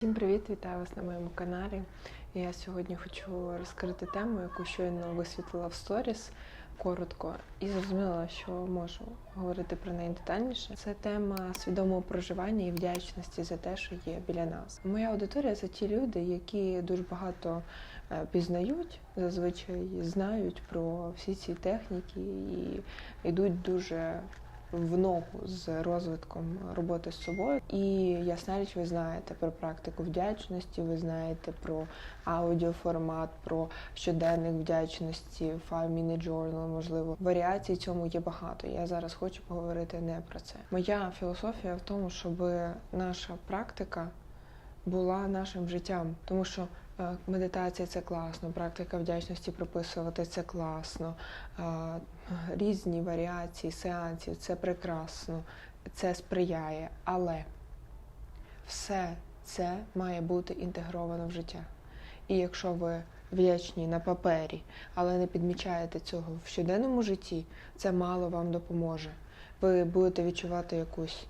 Всім привіт, вітаю вас на моєму каналі. Я сьогодні хочу розкрити тему, яку щойно висвітлила в сторіс коротко і зрозуміла, що можу говорити про неї детальніше. Це тема свідомого проживання і вдячності за те, що є біля нас. Моя аудиторія це ті люди, які дуже багато е, пізнають, зазвичай знають про всі ці техніки і йдуть дуже в ногу з розвитком роботи з собою. І ясна річ, ви знаєте про практику вдячності, ви знаєте про аудіоформат, про щоденник вдячності, Five Minute Journal, можливо. Варіацій цьому є багато. Я зараз хочу поговорити не про це. Моя філософія в тому, щоб наша практика була нашим життям, тому що медитація це класно, практика вдячності прописувати це класно, е, різні варіації сеансів це прекрасно, це сприяє, але все це має бути інтегровано в життя. І якщо ви вдячні на папері, але не підмічаєте цього в щоденному житті, це мало вам допоможе. Ви будете відчувати якусь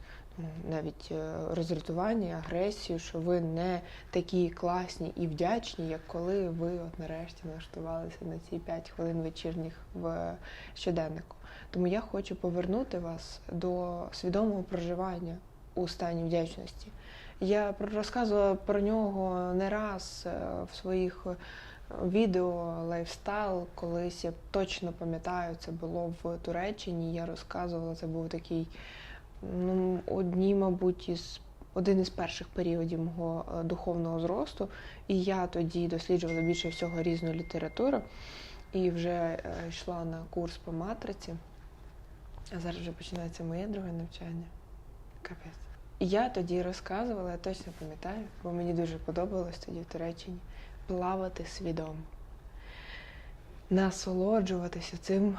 навіть е, роздратування, агресію, що ви не такі класні і вдячні, як коли ви от нарешті налаштувалися на ці 5 хвилин вечірніх в щоденнику. Тому я хочу повернути вас до свідомого проживання у стані вдячності. Я розказувала про нього не раз е, в своїх е, відео лайфстайл. Колись я точно пам'ятаю, це було в Туреччині. Я розказувала, це був такий ну, одні, мабуть, із один із перших періодів мого е, духовного зросту. І я тоді досліджувала більше всього різну літературу і вже е, йшла на курс по матриці. А зараз вже починається моє друге навчання. Капець. Я тоді розказувала, я точно пам'ятаю, бо мені дуже подобалось тоді в Туреччині плавати свідомо, насолоджуватися цим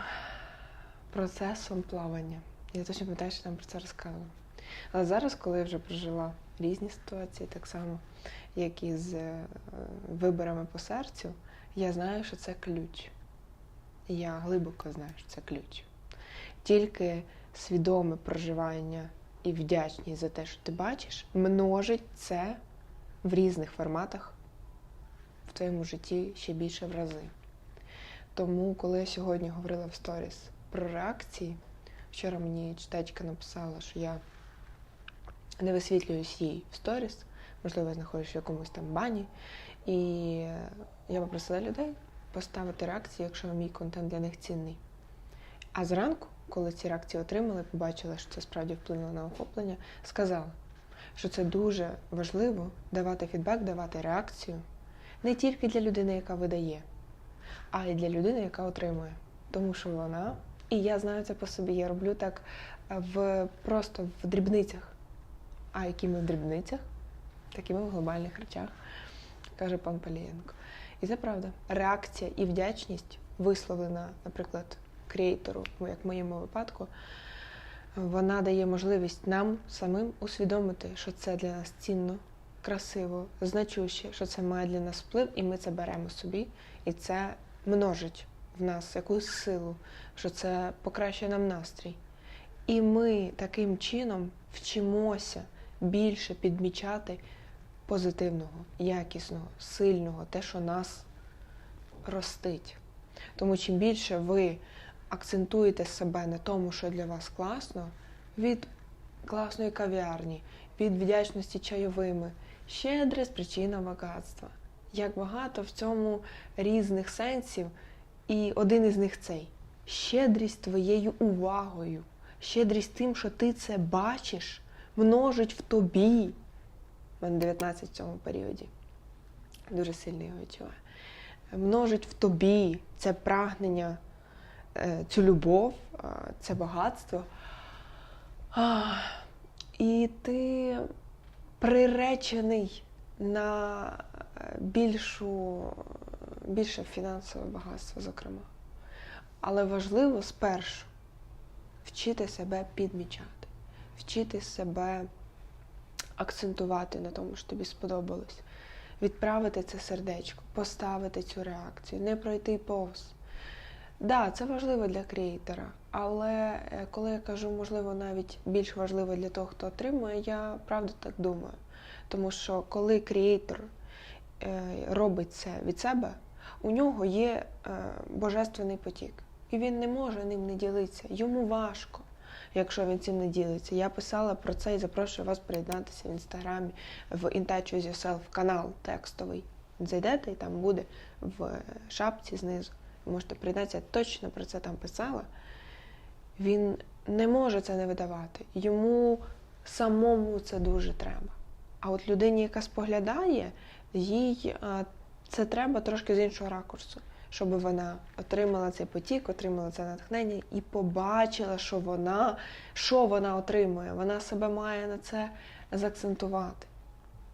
процесом плавання. Я точно пам'ятаю, що там про це розказувала. Але зараз, коли я вже прожила різні ситуації, так само, як і з е, виборами по серцю, я знаю, що це ключ. Я глибоко знаю, що це ключ. Тільки свідоме проживання і вдячність за те, що ти бачиш, множить це в різних форматах в твоєму житті ще більше в рази. Тому, коли я сьогодні говорила в сторіс про реакції, вчора мені читачка написала, що я не висвітлююсь їй в сторіс, можливо, я знаходжусь в якомусь там бані. І я попросила людей поставити реакції, якщо мій контент для них цінний. А зранку, коли ці реакції отримали, побачила, що це справді вплинуло на охоплення, сказала, що це дуже важливо давати фідбек, давати реакцію не тільки для людини, яка видає, а й для людини, яка отримує. Тому що вона, і я знаю це по собі, я роблю так в просто в дрібницях. А які ми в дрібницях, такі ми в глобальних речах, каже пан Палієнко. І це правда. Реакція і вдячність висловлена, наприклад, креатору, ну, як в моєму випадку, вона дає можливість нам самим усвідомити, що це для нас цінно, красиво, значуще, що це має для нас вплив, і ми це беремо собі, і це множить в нас якусь силу, що це покращує нам настрій. І ми таким чином вчимося більше підмічати позитивного, якісного, сильного, те, що нас ростить. Тому чим більше ви акцентуєте себе на тому, що для вас класно, від класної кав'ярні, від вдячності чайовими, щедрість причина багатства. Як багато в цьому різних сенсів, і один із них цей щедрість твоєю увагою, щедрість тим, що ти це бачиш, множить в тобі. У мене 19 в цьому періоді. Дуже сильно його відчуваю. Множить в тобі це прагнення, е, цю любов, е, це багатство. І ти приречений на е, більшу, більше фінансове багатство, зокрема. Але важливо спершу вчити себе підмічати, вчити себе акцентувати на тому, що тобі сподобалось, відправити це сердечко, поставити цю реакцію, не пройти повз. Так, да, це важливо для креатора, але е, коли я кажу, можливо, навіть більш важливо для того, хто отримує, я правда так думаю. Тому що коли креатор е, робить це від себе, у нього є е, божественний потік. І він не може ним не ділитися. Йому важко, якщо він цим не ділиться. Я писала про це і запрошую вас приєднатися в інстаграмі в In Touch With Yourself канал текстовий. Зайдете і там буде в шапці знизу. Можете приєднатися, я точно про це там писала. Він не може це не видавати. Йому самому це дуже треба. А от людині, яка споглядає, їй а, це треба трошки з іншого ракурсу, щоб вона отримала цей потік, отримала це натхнення і побачила, що вона, що вона отримує. Вона себе має на це заакцентувати.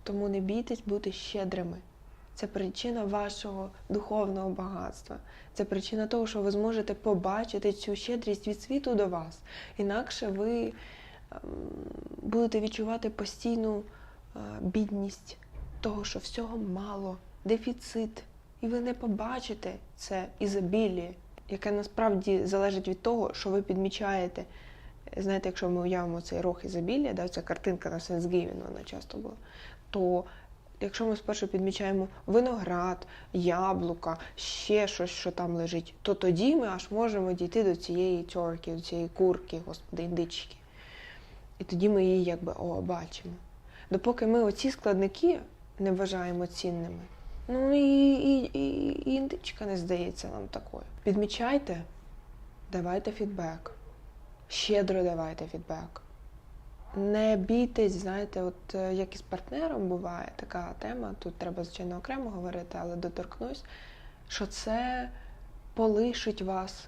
Тому не бійтесь бути щедрими. Це причина вашого духовного багатства. Це причина того, що ви зможете побачити цю щедрість від світу до вас. Інакше ви ем, будете відчувати постійну е, бідність того, що всього мало, дефіцит. І ви не побачите це ізобіліє, яке насправді залежить від того, що ви підмічаєте. Знаєте, якщо ми уявимо цей рог ізобілія, да, ця картинка на Сенсгівін, вона часто була, то якщо ми спершу підмічаємо виноград, яблука, ще щось, що там лежить, то тоді ми аж можемо дійти до цієї тьорки, до цієї курки, господи, індички. І тоді ми її якби о, бачимо. Допоки ми оці складники не вважаємо цінними, ну і, і, і, індичка не здається нам такою. Підмічайте, давайте фідбек. Щедро давайте фідбек. Не бійтесь, знаєте, от е, як і з партнером буває така тема, тут треба, звичайно, окремо говорити, але доторкнусь, що це полишить вас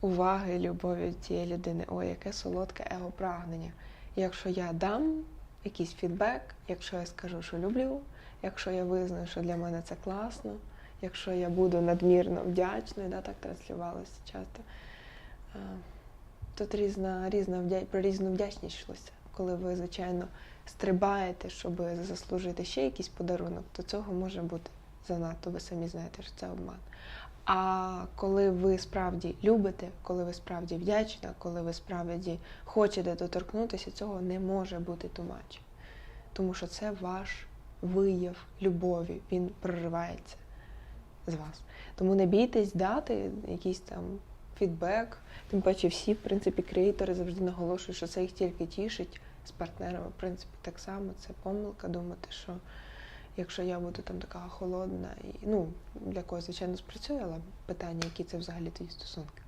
уваги, любові цієї людини. Ой, яке солодке его-прагнення. Якщо я дам якийсь фідбек, якщо я скажу, що люблю, якщо я визнаю, що для мене це класно, якщо я буду надмірно вдячною, да, так транслювалося часто. е, Тут різна, різна про різну вдячність йшлося. Коли ви, звичайно, стрибаєте, щоб заслужити ще якийсь подарунок, то цього може бути занадто, ви самі знаєте, що це обман. А коли ви справді любите, коли ви справді вдячна, коли ви справді хочете доторкнутися, цього не може бути тумач. Тому що це ваш вияв любові, він проривається з вас. Тому не бійтесь дати якийсь там фідбек. Тим паче всі, в принципі, креатори завжди наголошують, що це їх тільки тішить з партнерами. В принципі, так само це помилка думати, що якщо я буду там така холодна, і ну для когось, звичайно, спрацює, але питання, які це взагалі твої стосунки.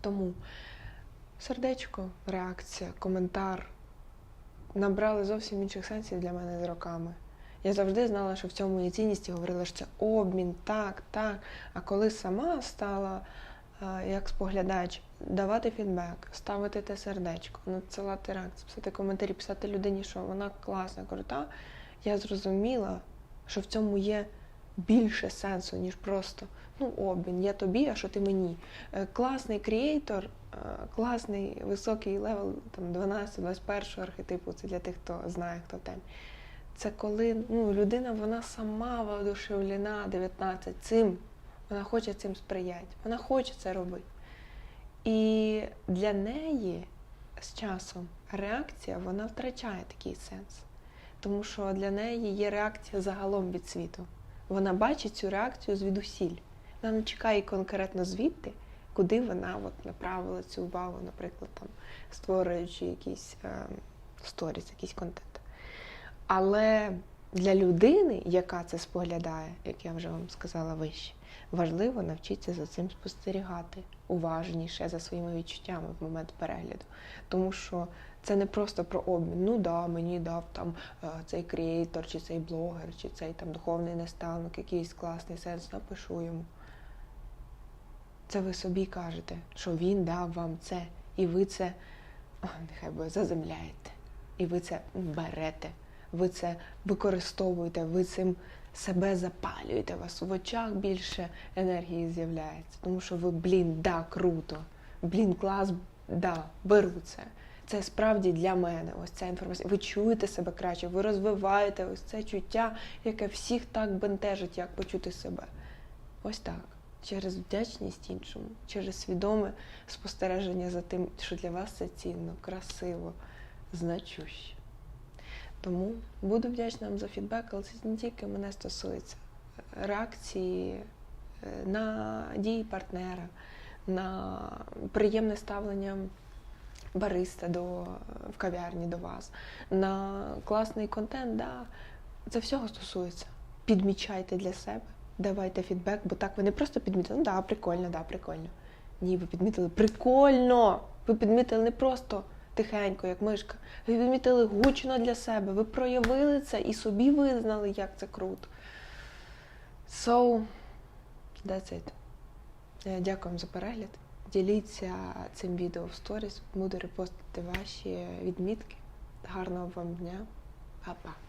Тому сердечко, реакція, коментар набрали зовсім інших сенсів для мене з роками. Я завжди знала, що в цьому є цінність і говорила, що це обмін, так, так. А коли сама стала як споглядач, давати фідбек, ставити те сердечко, надсилати реакцію, писати коментарі, писати людині, що вона класна, крута, я зрозуміла, що в цьому є більше сенсу, ніж просто ну, обмін, я тобі, а що ти мені. Е, Класний креатор, е, класний високий левел 12-21 архетипу, це для тих, хто знає, хто темі. Це коли ну, людина вона сама воодушевлена 19 цим, вона хоче цим сприяти, вона хоче це робити. І для неї з часом реакція вона втрачає такий сенс. Тому що для неї є реакція загалом від світу. Вона бачить цю реакцію звідусіль. Вона не чекає конкретно звідти, куди вона от направила цю увагу, наприклад, там, створюючи якісь е, сторіс, якийсь контент. Але для людини, яка це споглядає, як я вже вам сказала вище, важливо навчитися за цим спостерігати уважніше за своїми відчуттями в момент перегляду. Тому що це не просто про обмін. Ну да, мені дав там е, цей креатор, чи цей блогер, чи цей там духовний наставник, якийсь класний сенс, напишу йому. Це ви собі кажете, що він дав вам це, і ви це о, нехай би заземляєте. І ви це берете, ви це використовуєте, ви цим себе запалюєте, у вас в очах більше енергії з'являється. Тому що ви, блін, да, круто, блін, клас, да, беру це. Це справді для мене. Ось ця інформація. Ви чуєте себе краще, ви розвиваєте ось це чуття, яке всіх так бентежить, як почути себе. Ось так. Через вдячність іншому, через свідоме спостереження за тим, що для вас це цінно, красиво, значуще. Тому буду вдячна вам за фідбек, але це не тільки мене стосується. Реакції е, на дії партнера, на приємне ставлення бариста до, в кав'ярні до вас, на класний контент, да, це всього стосується. Підмічайте для себе, давайте фідбек, бо так ви не просто підмітили, ну да, прикольно, да, прикольно. Ні, ви підмітили прикольно! Ви підмітили не просто тихенько, як мишка. Ви вимітили гучно для себе. Ви проявили це і собі визнали, як це круто. So, that's it. Е, Дякую вам за перегляд. Діліться цим відео в сторіс, буду репостити ваші відмітки. Гарного вам дня. Па-па.